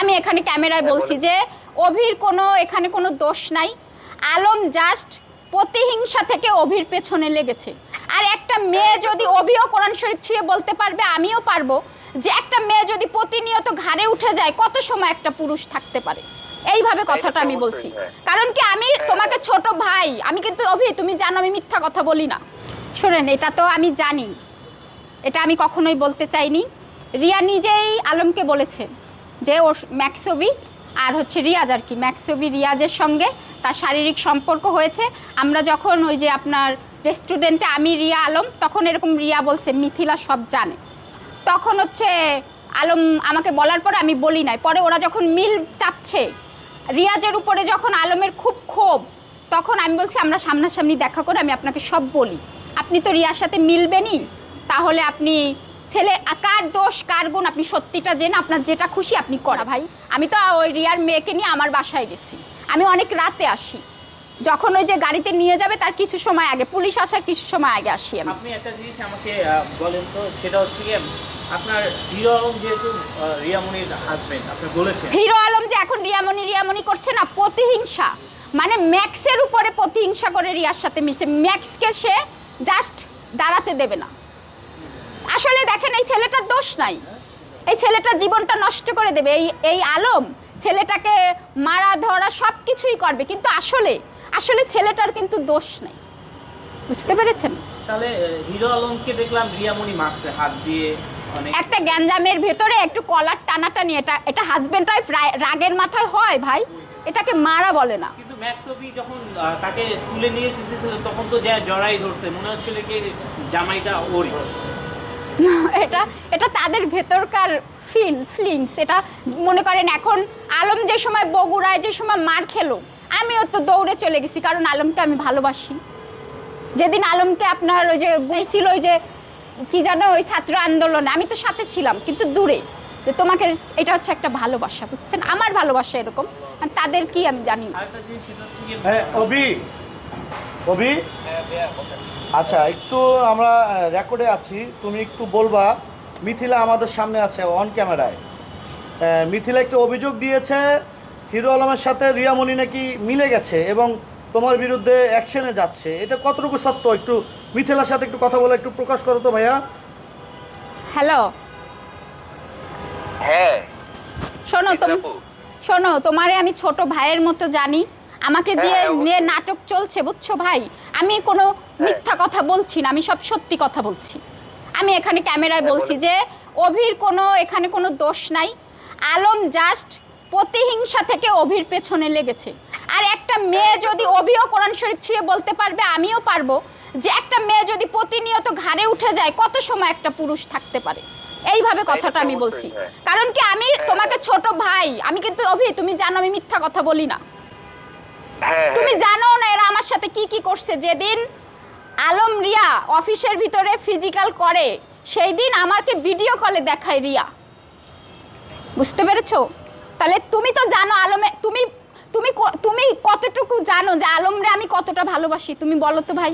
আমি এখানে ক্যামেরায় বলছি যে অভির কোনো এখানে কোনো দোষ নাই। আলম জাস্ট প্রতিহিংসা থেকে অভির পেছনে লেগেছে। আর একটা মেয়ে যদি অভিও কোরআন শরীফ ছুঁয়ে বলতে পারবে আমিও পারব। যে একটা মেয়ে যদি প্রতিনিয়ত ঘাড়ে উঠে যায় কত সময় একটা পুরুষ থাকতে পারে? এইভাবে কথাটা আমি বলছি। হ্যাঁ। কারণ কি আমি হ্যাঁ, তোমাকে ছোট ভাই আমি কিন্তু অভি তুমি জানো আমি মিথ্যা কথা বলি না। শোনেন এটা তো আমি জানি। এটা আমি কখনোই বলতে চাইনি। রিয়া নিজেই আলমকে বলেছে। যে ওর ম্যাক্সবি আর হচ্ছে রিয়াজ আর কি। ম্যাক্সবি রিয়াজের সঙ্গে তার শারীরিক সম্পর্ক হয়েছে। আমরা যখন ওই যে আপনার রেস্টুরেন্টে আমি রিয়া আলম, তখন এরকম রিয়া বলছে, মিথিলা সব জানে। তখন হচ্ছে আলম আমাকে বলার পরে আমি বলি নাই। পরে ওরা যখন মিল চাচ্ছে রিয়াজের উপরে যখন আলমের খুব ক্ষোভ, তখন আমি বলছি, আমরা সামনাসামনি দেখা করে আমি আপনাকে সব বলি। আপনি তো রিয়ার সাথে মিলবেনই। তাহলে আপনি ছেলে কার দোষ কার গুণ? আপনি সত্যিটা জেনে আপনার যেটা খুশি আপনি করা ভাই। আমি তো ওই রিয়ার মেয়েকে নিয়ে আমার বাসায় গেছি। আমি অনেক রাতে আসি। যখন ওই যে গাড়িতে নিয়ে যাবে তার কিছু সময় আগে পুলিশ আসার কিছু সময় আগে আসি আমি। আপনি একটা জিনিস আমাকে বলেন তো সেটা হচ্ছে কি আপনার হিরো আলম যেহেতু রিয়ামণির হাজবেন্ড আপনি বলেছেন। হিরো আলম যে এখন রিয়ামণি রিয়ামণি করছে না প্রতিহিংসা। মানে ম্যাক্সের উপরে প্রতিহিংসা করে রিয়ার সাথে মিশে ম্যাক্সকে সে জাস্ট দাঁড়াতে দেবে না। আসলে দেখেন এই ছেলেটার দোষ নাই। এই ছেলেটার জীবনটা নষ্ট করে দেবে। এই এই আলম ছেলেটাকে মারা ধরা সব কিছুই করবে। কিন্তু আসলে আসলে ছেলেটার কিন্তু দোষ নাই। বুঝতে পেরেছেন? তাহলে হিরো আলমকে দেখলাম রিয়ামণি মারছে হাত দিয়ে একটা গ্যাঞ্জামের ভেতরে একটু কলার টানাটানি এটা এটা হাজবেন্ড ওয়াইফ রাগের মাথায় হয় ভাই। এটাকে মারা বলে না। কিন্তু ম্যাক্সবি যখন তাকে তুলে নিয়ে যেতেছিল তখন তো যা জড়াই ধরছে। মনে হচ্ছিল কি জামাইটা ওরই। এটা এটা তাদের ভেতরকার ফিল ফিলিংস এটা মনে করেন এখন আলম যে সময় বগুড়ায় যে সময় মার খেলো আমিও তো দৌড়ে চলে গেছি কারণ আলমকে আমি ভালোবাসি। যেদিন আলমকে আপনার ওই যে বলছিল ওই যে কি জানো ওই ছাত্র আন্দোলনে আমি তো সাথে ছিলাম কিন্তু দূরে। যে তোমাকে এটা হচ্ছে একটা ভালোবাসা বুঝছেন? আমার ভালোবাসা এরকম আর তাদের কি আমি জানি না। আরেকটা জিনিস সেটা হচ্ছে কি হ্যাঁ অভি। অভি? আচ্ছা একটু আমরা রেকর্ডে আছি। তুমি একটু বলবা মিথিলা আমাদের সামনে আছে অন ক্যামেরায় মিথিলা একটু অভিযোগ দিয়েছে হিরো আলমের সাথে রিয়ামণি নাকি মিলে গেছে এবং তোমার বিরুদ্ধে অ্যাকশনে যাচ্ছে। এটা কতটুকু সত্য? একটু মিথিলার সাথে একটু কথা বলে একটু প্রকাশ করো তো ভাইয়া। হ্যালো হ্যাঁ। শোনো তুমি শোনো তোমারে আমি ছোট ভাইয়ের মতো জানি। আমাকে হ্যাঁ, দিয়ে হ্যাঁ, নিয়ে নাটক চলছে বুঝছ ভাই? আমি কোনো মিথ্যা কথা বলছি না আমি সব সত্যি কথা বলছি। আমি এখানে ক্যামেরায় হ্যাঁ, বলছি যে অভির কোনো এখানে কোনো দোষ নাই। আলম জাস্ট প্রতিহিংসা থেকে অভির পেছনে লেগেছে। আর একটা মেয়ে যদি অভিও কোরআন শরীফ ছুঁয়ে বলতে পারবে আমিও পারব। যে একটা মেয়ে যদি প্রতিনিয়ত ঘাড়ে উঠে যায় কত সময় একটা পুরুষ থাকতে পারে? এইভাবে কথাটা আমি বলছি। হ্যাঁ। কারণ কি আমি হ্যাঁ, তোমাকে হ্যাঁ। ছোট ভাই আমি কিন্তু অভি তুমি জানো আমি মিথ্যা কথা বলি না। হ্যাঁ তুমি হ্যাঁ। জানো না এরা আমার সাথে কি কি করছে। যেদিন আলম রিয়া অফিসের ভিতরে ফিজিক্যাল করে সেই দিন আমাকে ভিডিও কলে দেখায় রিয়া। বুঝতে পেরেছ? তাহলে তুমি তো জানো আলমে, তুমি তুমি তুমি কতটুকু জানো যে আলমরে আমি কতটা ভালোবাসি? তুমি বলো তো ভাই।